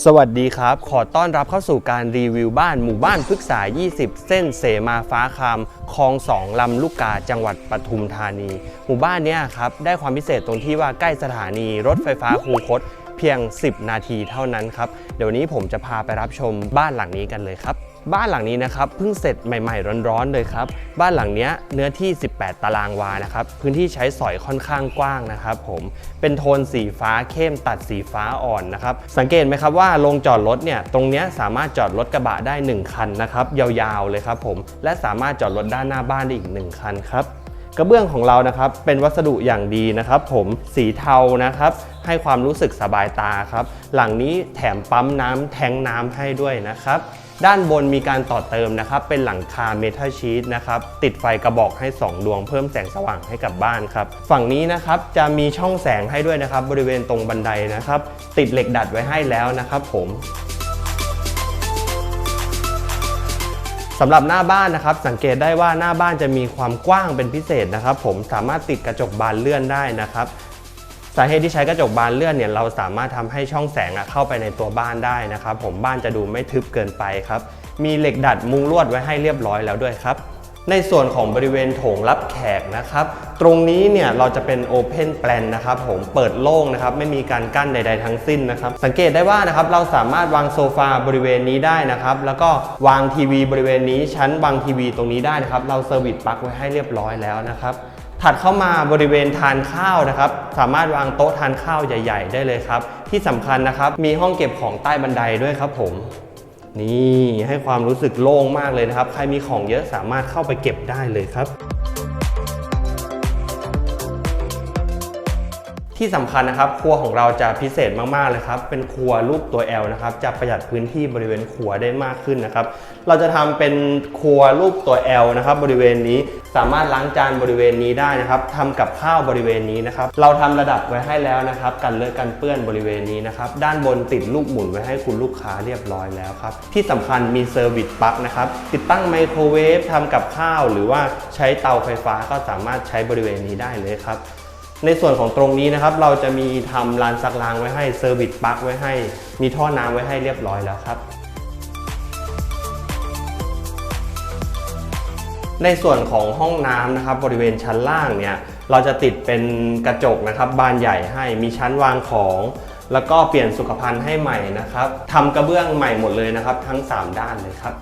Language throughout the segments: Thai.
สวัสดีครับ ขอต้อนรับเข้าสู่การรีวิวบ้านหมู่บ้านพฤกษา 20 เส้นเสมาฟ้าคามคลองสองลำลูกกาจังหวัดปทุมธานี หมู่บ้านเนี้ยครับ ได้ความพิเศษตรงที่ว่าใกล้สถานีรถไฟฟ้าคูคตเพียง 10 นาทีเท่านั้นครับ เดี๋ยววนนี้ผมจะพาไปรับชมบ้านหลังนี้กันเลยครับ บ้านหลังนี้นะครับเพิ่งเสร็จใหม่ๆ ร้อนๆเลยครับ บ้านหลังเนี้ยเนื้อที่ 18 ตารางวานะครับ พื้นที่ใช้สอยค่อนข้างกว้างนะครับผม เป็นโทนสีฟ้าเข้มตัดสีฟ้าอ่อนนะครับ สังเกตไหมครับว่าโรงจอดรถเนี่ย ตรงเนี้ยสามารถจอดรถกระบะได้ 1 คันนะครับ ยาวๆเลยครับผม และสามารถจอดรถด้านหน้าบ้านได้อีก 1 คันครับกระเบื้องของเรานะครับเป็นวัสดุอย่างดีนะครับ ผมสีเทานะครับ ให้ความรู้สึกสบายตาครับ หลังนี้แถมปั๊มน้ำแทงน้ำให้ด้วยนะครับ ด้านบนมีการต่อเติมนะครับเป็นหลังคาเมทัลชีตนะครับติดไฟกระบอกให้ 2 ดวงเพิ่มแสงสว่างให้กับบ้านครับฝั่งนี้นะครับจะมีช่องแสงให้ด้วยนะครับบริเวณตรงบันไดนะครับติดเหล็กดัดไว้ให้แล้วนะครับผมสำหรับหน้าบ้านนะครับสังเกตได้ว่าหน้าบ้านจะมีความกว้างเป็นพิเศษนะครับ ผมสามารถติดกระจกบานเลื่อนได้นะครับ สาเหตุที่ใช้กระจกบานเลื่อนเนี่ยเราสามารถทำให้ช่องแสงเข้าไปในตัวบ้านได้นะครับ ผมบ้านจะดูไม่ทึบเกินไปครับ มีเหล็กดัดมุงลวดไว้ให้เรียบร้อยแล้วด้วยครับในส่วนของบริเวณโถงรับแขกนะครับ ตรงนี้เนี่ยเราจะเป็นโอเพนแปลนนะครับผมเปิดโล่งนะครับ ไม่มีการกั้นใด ๆ ทั้งสิ้นนะครับ สังเกตได้ว่านะครับเราสามารถวางโซฟาบริเวณนี้ได้นะครับ แล้วก็วางทีวีบริเวณนี้ชั้นวางทีวีตรงนี้ได้นะครับ เราเซอร์วิสปลั๊กไว้ให้เรียบร้อยแล้วนะครับ ถัดเข้ามาบริเวณทานข้าวนะครับ สามารถวางโต๊ะทานข้าวใหญ่ ๆ ได้เลยครับ ที่สำคัญนะครับ มีห้องเก็บของใต้บันไดด้วยครับผม นี่ให้ความรู้สึกโล่งมากเลยนะครับ ใครมีของเยอะสามารถเข้าไปเก็บได้เลยครับ ที่สำคัญนะครับ ครัวของเราจะพิเศษมากๆเลยครับ เป็นครัวรูปตัว L นะครับ จะประหยัดพื้นที่บริเวณครัวได้มากขึ้นนะครับ เราจะทำเป็นครัวรูปตัว L นะครับ บริเวณนี้สามารถล้างจานบริเวณนี้ได้นะครับทำกับข้าวบริเวณนี้นะครับ เราทำระดับไว้ให้แล้วนะครับ กันเลอะกันเปื้อนบริเวณนี้นะครับ ด้านบนติดลูกหมุนไว้ให้คุณลูกค้าเรียบร้อยแล้วครับ ที่สำคัญมีเซอร์วิสปลั๊กนะครับ ติดตั้งไมโครเวฟทำกับข้าว หรือว่าใช้เตาไฟฟ้าก็สามารถใช้บริเวณนี้ได้เลยครับ ในส่วนของตรงนี้นะครับเราจะมีทำลานซักล้างไว้ให้เซอร์วิสปลั๊กไว้ให้ มีท่อน้ำไว้ให้เรียบร้อยแล้วครับ ในส่วนของห้องน้ำนะครับบริเวณชั้นล่างเนี่ยเราจะติดเป็นกระจกนะครับบานใหญ่ให้มีชั้นวางของ แล้วก็เปลี่ยนสุขภัณฑ์ให้ใหม่นะครับทำกระเบื้องใหม่หมดเลยนะครับ ทั้ง 3 ด้านเลยครับ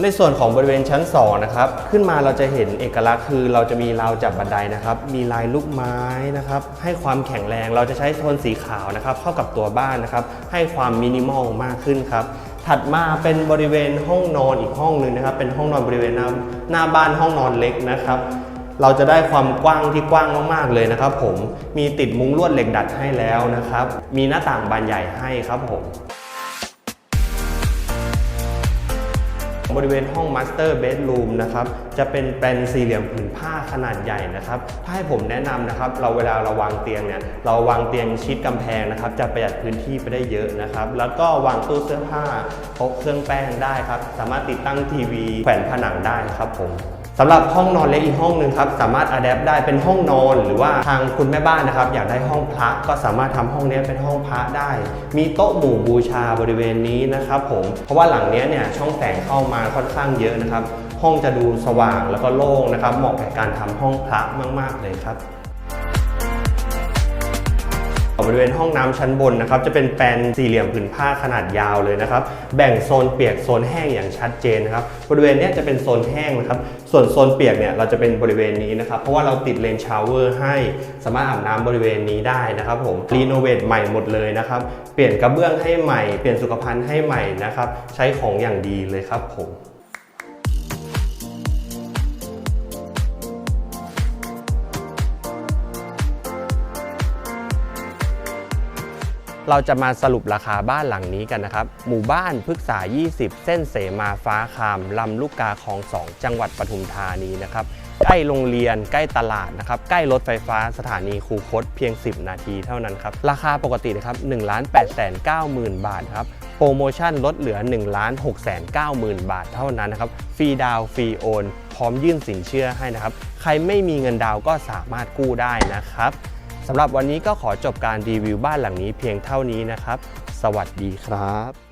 ในส่วนของบริเวณชั้น2นะครับขึ้นมาเราจะเห็นเอกลักษณ์คือเราจะมีราวจับบันไดนะครับ มีลายลูกไม้นะครับให้ความแข็งแรงเราจะใช้โทนสีขาวนะครับ เข้ากับตัวบ้านนะครับให้ความมินิมอลมากขึ้นครับถัดมาเป็นบริเวณห้องนอนอีกห้องหนึ่งนะครับ เป็นห้องนอนบริเวณหน้าหน้าบ้านห้องนอนเล็กนะครับ เราจะได้ความกว้างที่กว้างมากๆเลยนะครับ ผมมีติดมุ้งลวดเหล็กดัดให้แล้วนะครับ มีหน้าต่างบานใหญ่ให้ครับผม บริเวณห้องมาสเตอร์เบดรูมนะครับจะเป็นแปลนสี่เหลี่ยมผืนผ้าขนาดใหญ่นะครับถ้าให้ผมแนะนำนะครับเราเวลาเราวางเตียงเนี่ยเราวางเตียงชิดกำแพงนะครับจะประหยัดพื้นที่ไปได้เยอะนะครับแล้วก็วางตู้เสื้อผ้าพกเครื่องแป้งได้ครับสามารถติดตั้งทีวีแขวนผนังได้ครับผม สำหรับห้องนอนเล็กอีกห้องหนึ่งครับสามารถอัดแอปได้เป็นห้องนอน หรือว่าทางคุณแม่บ้านนะครับ อยากได้ห้องพระก็สามารถทำห้องนี้เป็นห้องพระได้ มีโต๊ะหมู่บูชาบริเวณนี้นะครับผมเพราะว่าหลังนี้เนี่ยช่องแสงเข้ามาค่อนข้างเยอะนะครับห้องจะดูสว่างแล้วก็โล่งนะครับเหมาะกับการทำห้องพระมาก ๆเลยครับ ริเวณห้องน้ำชั้นบนนะครับจะเป็นแปลนสี่เหลี่ยมผืนผ้าขนาดยาวเลยนะครับแบ่งโซนเปียกโซนแห้งอย่างชัดเจนนะครับบริเวณนี้จะเป็นโซนแห้งนะครับส่วนโซนเปียกเนี่ยเราจะเป็นบริเวณนี้นะครับเพราะว่าเราติดเลนชาวเวอร์ให้สามารถอาบน้ำบริเวณนี้ได้นะครับผมรีโนเวทใหม่หมดเลยนะครับเปลี่ยนกระเบื้องให้ใหม่ เปลี่ยนสุขภัณฑ์ให้ใหม่นะครับใช้ของอย่างดีเลยครับผม เราจะมาสรุปราคาบ้านหลังนี้กันนะครับ หมู่บ้านพฤกษา 20 เส้นเสมาฟ้าคาม ลำลูกกาคลอง2จังหวัดปทุมธานีนะครับ ใกล้โรงเรียน ใกล้ตลาดนะครับ ใกล้รถไฟฟ้าสถานีคูคตเพียง 10 นาทีเท่านั้นครับ ราคาปกตินะครับ1 8 9 0 0 0 0 บาทครับ โปรโมชั่นลดเหลือ 1 6 9 0 0 0 0 บาทเท่านั้นนะครับ ฟรีดาวฟรีโอน พร้อมยื่นสินเชื่อให้นะครับ ใครไม่มีเงินดาวก็สามารถกู้ได้นะครับ สำหรับวันนี้ก็ขอจบการรีวิวบ้านหลังนี้เพียงเท่านี้นะครับ สวัสดีครับ